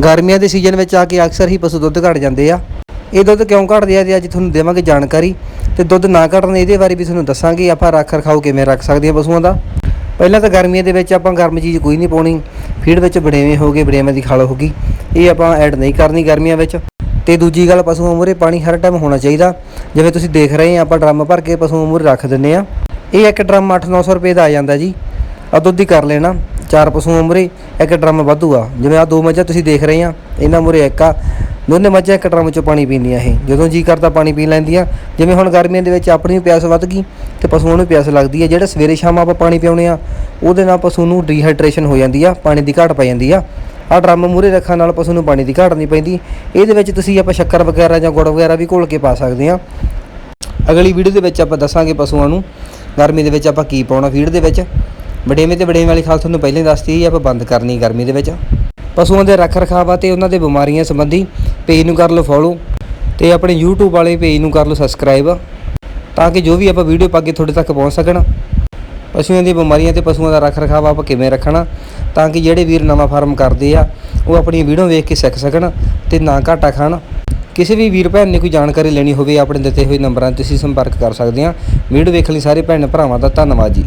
ਗਰਮੀਆਂ ਦੇ ਸੀਜ਼ਨ ਵਿੱਚ ਆ ਕੇ ਅਕਸਰ ਹੀ ਪਸ਼ੂ ਦੁੱਧ ਘਟ ਜਾਂਦੇ ਆ। ਇਹ ਦੁੱਧ ਕਿਉਂ ਘਟਦੇ ਆ? ਤੇ ਅੱਜ ਤੁਹਾਨੂੰ ਦੇਵਾਂਗੇ ਜਾਣਕਾਰੀ। ਤੇ ਦੁੱਧ ਨਾ ਘਟਣ ਇਹਦੇ ਬਾਰੇ ਵੀ ਤੁਹਾਨੂੰ ਦੱਸਾਂਗੇ। ਆਪਾਂ ਰੱਖ ਰਖਾਓ ਕਿਵੇਂ ਰੱਖ ਸਕਦੇ ਆ ਪਸ਼ੂਆਂ ਦਾ। ਪਹਿਲਾਂ ਤਾਂ ਗਰਮੀਆਂ ਦੇ ਵਿੱਚ ਆਪਾਂ ਗਰਮ ਚੀਜ਼ ਕੋਈ ਨਹੀਂ ਪਾਉਣੀ। ਫੀਡ ਵਿੱਚ ਬੜੇਵੇਂ ਹੋ ਗਏ ਬੜੇਵੇਂ ਦੀ ਖਲ ਹੋ ਗਈ। ਇਹ ਆਪਾਂ ਐਡ ਨਹੀਂ ਕਰਨੀ ਗਰਮੀਆਂ ਵਿੱਚ। ਤੇ ਦੂਜੀ ਗੱਲ, ਪਸ਼ੂਆਂ ਮੂਹਰੇ ਪਾਣੀ ਹਰ ਟਾਈਮ ਹੋਣਾ ਚਾਹੀਦਾ। ਜਿਵੇਂ ਤੁਸੀਂ ਦੇਖ ਰਹੇ ਆ, ਆਪਾਂ ਡਰਮ ਭਰ ਕੇ ਪਸ਼ੂਆਂ ਮੂਹਰੇ ਰੱਖ ਦਿੰਨੇ ਆ। ਇਹ ਇੱਕ ਡਰਮ 8-900 ਰੁਪਏ ਦਾ ਆ ਜਾਂਦਾ ਜੀ। ਆ ਦੁੱਧ ਹੀ ਕਰ ਲੈਣਾ। ਚਾਰ ਪਸ਼ੂਆਂ ਮੂਹਰੇ ਇੱਕ ਡਰਮ ਵਾਧੂ ਆ। ਜਿਵੇਂ ਆ ਦੋ ਮੱਝਾਂ ਤੁਸੀਂ ਦੇਖ ਰਹੇ ਆ ਇਹਨਾਂ ਮੂਹਰੇ ਇੱਕ ਆ। ਦੋਨੇ ਮੱਝਾਂ ਇੱਕ ਡਰਮ ਚੋਂ ਪਾਣੀ ਪੀਂਦੀਆਂ ਇਹ। ਜਦੋਂ ਜੀ ਕਰਦਾ ਪਾਣੀ ਪੀ ਲੈਂਦੀਆਂ, ਜਿਵੇਂ ਹੁਣ ਗਰਮੀਆਂ ਦੇ ਵਿੱਚ ਆਪਣੀ ਵੀ ਪਿਆਸ ਵੱਧ ਗਈ ਤੇ ਪਸ਼ੂਆਂ ਨੂੰ ਪਿਆਸ ਲੱਗਦੀ ਹੈ ਜਿਹੜਾ ਸਵੇਰੇ ਸ਼ਾਮ ਆਪਾਂ ਪਾਣੀ ਪਿਆਉਨੇ ਆ, ਉਹਦੇ ਨਾਲ ਪਸ਼ੂ ਨੂੰ ਡੀਹਾਈਡਰੇਸ਼ਨ ਹੋ ਜਾਂਦੀ ਆ, ਪਾਣੀ ਦੀ ਘਾਟ ਪੈ ਜਾਂਦੀ ਆ। ਆ ਡਰਮ ਮੂਹਰੇ ਰੱਖਣ ਨਾਲ ਪਸ਼ੂ ਨੂੰ ਪਾਣੀ ਦੀ ਘਾਟ ਨਹੀਂ ਪੈਂਦੀ। ਇਹਦੇ ਵਿੱਚ ਤੁਸੀਂ ਆਪਾਂ ਸ਼ੱਕਰ ਵਗੈਰਾ ਜਾਂ ਗੁੜ ਵਗੈਰਾ ਵੀ ਘੋਲ ਕੇ ਪਾ ਸਕਦੇ ਆ। ਅਗਲੀ ਵੀਡੀਓ ਦੇ ਵਿੱਚ ਆਪਾਂ ਦੱਸਾਂਗੇ ਪਸ਼ੂਆਂ ਨੂੰ, ਗਰਮੀ ਦੇ ਵਿੱਚ ਆਪਾਂ ਕੀ ਪਾਉਣਾ ਫੀਡ ਦੇ ਵਿੱਚ। ਵਡੇਵੇਂ ਤੇ ਵਡੇਵੇਂ ਵਾਲੀ ਖਾਲ ਤੁਹਾਨੂੰ ਪਹਿਲਾਂ ਹੀ ਦੱਸਤੀ ਸੀ, ਆਪਾਂ ਬੰਦ ਕਰਨੀ ਗਰਮੀ ਦੇ ਵਿੱਚ। ਪਸ਼ੂਆਂ ਦੇ ਰੱਖ ਰਖਾਵਾ ਤੇ ਉਹਨਾਂ ਦੇ ਬਿਮਾਰੀਆਂ ਸੰਬੰਧੀ ਪੇਜ ਨੂੰ ਕਰ ਲਓ ਫੋਲੋ ਤੇ ਆਪਣੇ YouTube ਵਾਲੇ ਪੇਜ ਨੂੰ ਕਰ ਲਓ ਸਬਸਕ੍ਰਾਈਬ ਤਾਂ ਕਿ ਜੋ ਵੀ ਆਪਾਂ ਵੀਡੀਓ ਪਾ ਕੇ ਤੁਹਾਡੇ ਤੱਕ ਪਹੁੰਚ ਸਕਣ। ਪਸ਼ੂਆਂ ਦੀਆਂ ਬਿਮਾਰੀਆਂ ਤੇ ਪਸ਼ੂਆਂ ਦਾ ਰੱਖ ਰਖਾਵਾ ਆਪਾਂ ਕਿਵੇਂ ਰੱਖਣਾ, ਤਾਂ ਕਿ ਜਿਹੜੇ ਵੀਰ ਨਵਾਂ ਫਾਰਮ ਕਰਦੇ ਆ, ਉਹ ਆਪਣੀ ਵੀਡੀਓ ਵੇਖ ਕੇ ਸਿੱਖ ਸਕਣ ਤੇ ਨਾ ਘਾਟਾ ਖਾਣ। ਕਿਸੇ ਵੀ ਵੀਰ ਭੈਣ ਨੇ ਕੋਈ ਜਾਣਕਾਰੀ ਲੈਣੀ ਹੋਵੇ, ਆਪਣੇ ਦਿੱਤੇ ਹੋਏ ਨੰਬਰਾਂ ਤੇ ਤੁਸੀਂ ਸੰਪਰਕ ਕਰ ਸਕਦੇ ਆ। ਵੀਡੀਓ ਵੇਖਣ ਲਈ ਸਾਰੇ ਭੈਣ ਭਰਾਵਾਂ ਦਾ ਧੰਨਵਾਦ ਜੀ।